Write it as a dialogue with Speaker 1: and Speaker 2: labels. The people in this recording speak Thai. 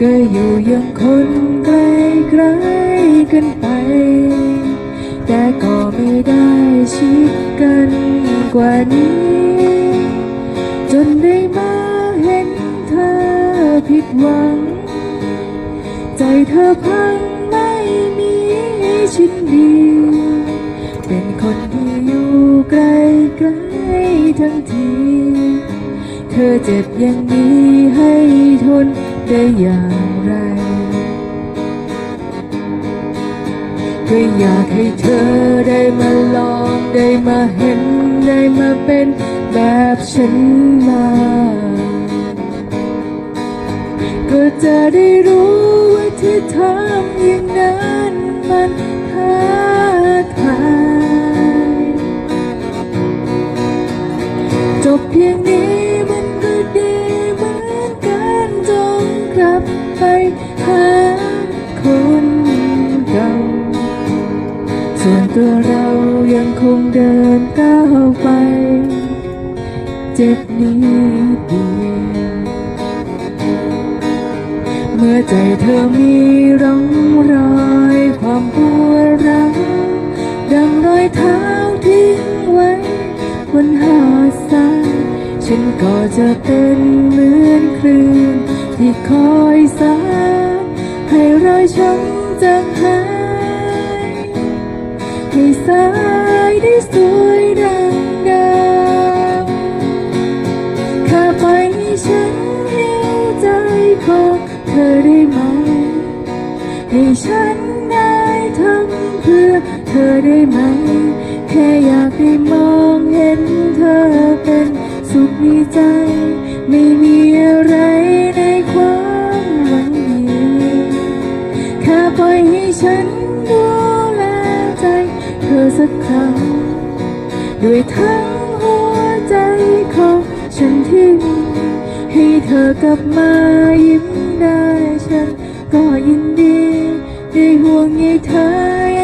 Speaker 1: ก็อยู่อยังคนไกลไกลกันไป แต่ก็ไม่ได้ชิดกันกว่านี้ จนได้มาเห็นเธอผิดหวัง ใจเธอพังไม่มีชิ้นดี เป็นคนที่อยู่ไกลไกลทั้งที เธอเจ็บอย่างนี้ให้ทน ได้อย่างไร ก็อยากให้เธอได้มาลองได้มาเห็นได้มาเป็นแบบฉันมาก็จะได้รู้ว่าที่ทำอย่างนั้นมันท้าทายจบเพียงนี้ ส่วนตัวเรายังคงเดินก้าวไป เจ็บนิดเดียวเมื่อใจเธอมีร่องรอยความปวดร้าวดังรอยเท้าทิ้งไว้ บนหาดทรายฉันก็จะเป็นเหมือนคลื่นที่คอยสานให้รอยช้ำจางหาย สายได้สวยดังดาวข้าไปให้ฉันหิวใจของเธอได้ไหม ให้ฉันได้ทำเพื่อเธอได้ไหม แค่อยากได้มองเห็นเธอเป็นสุขในใจ ไม่มีอะไรในความหวังดีแค่ปล่อยให้ฉันดู สักครั้ง ด้วยทั้งหัวใจของฉันที่มีให้เธอกลับมายิ้มได้ฉันก็ยินดี ได้ห่วงใยเธอ